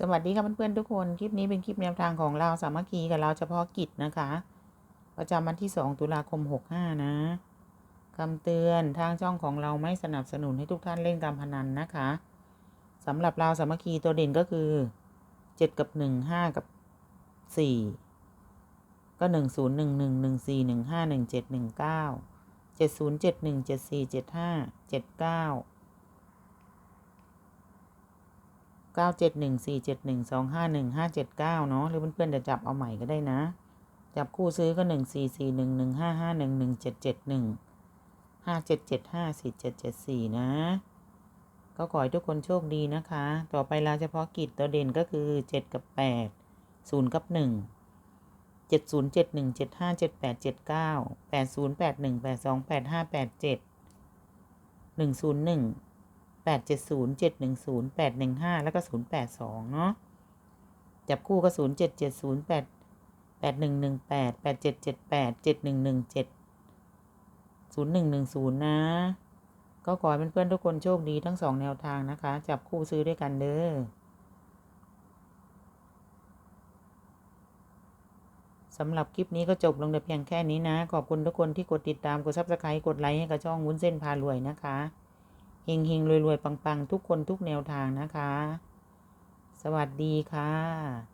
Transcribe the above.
สวัสดีค่ะเพื่อนๆทุกคน คลิปนี้เป็นคลิปแนวทางของเราสามัคคีกับเราเฉพาะกิจนะคะ ประจำวันที่ 2 ตุลาคม 65 นะคำเตือนทางช่องของเราไม่สนับสนุนให้ทุกท่านเล่นการพนันนะคะสำหรับเราสามัคคีตัวเด่นก็คือ 7 กับ 1 5 กับ 4 ก็ 1 0 1 1 1 4 1 5 1 7 1 9 7 0 7 1 7 4 7 5 7 9 เก้าเจ็ดหนึ่งสี่เจ็ดหนึ่งสองห้าหนึ่งห้าเจ็ดเก้าเนาะหรือเพื่อนๆจะจับเอาใหม่ก็ได้นะ จับคู่ซื้อก็หนึ่งสี่สี่หนึ่งหนึ่งห้าห้าหนึ่งหนึ่งเจ็ดเจ็ดหนึ่งห้าเจ็ดเจ็ดห้าสี่เจ็ดเจ็ดสี่นะ ก็ขอให้ทุกคนโชคดีนะคะ ต่อไปเราเฉพาะกิจตัวเด่นก็คือเจ็ดกับแปดศูนย์กับหนึ่งเจ็ดศูนย์เจ็ดหนึ่งเจ็ดห้าเจ็ดแปดเจ็ดเก้าแปดศูนย์แปดหนึ่งแปดสองแปดห้าแปดเจ็ดหนึ่งศูนย์หนึ่ง แปดเจ็ดศูนย์เจ็ดหนึ่งศูนย์แปดหนึ่งห้าแล้วก็ศูนย์แปดสองเนาะจับคู่ก็ศูนย์เจ็ดเจ็ดศูนย์แปดแปดหนึ่งหนึ่งแปดแปดเจ็ดเจ็ดแปดเจ็ดหนึ่งหนึ่งเจ็ดศูนย์หนึ่งหนึ่งศูนย์นะ ก็ขอให้เพื่อนๆทุกคนโชคดีทั้งสองแนวทางนะคะ จับคู่ซื้อด้วยกันเด้อสำหรับคลิปนี้ก็จบลงแต่เพียงแค่นี้นะ ขอบคุณทุกคนที่กดติดตาม กดซับสไครต์กดไลค์ให้กับช่องวุ้นเส้นพารวยนะคะ เฮงเฮงรวยรวยปังปังทุกคนทุกแนวทางนะคะ สวัสดีค่ะ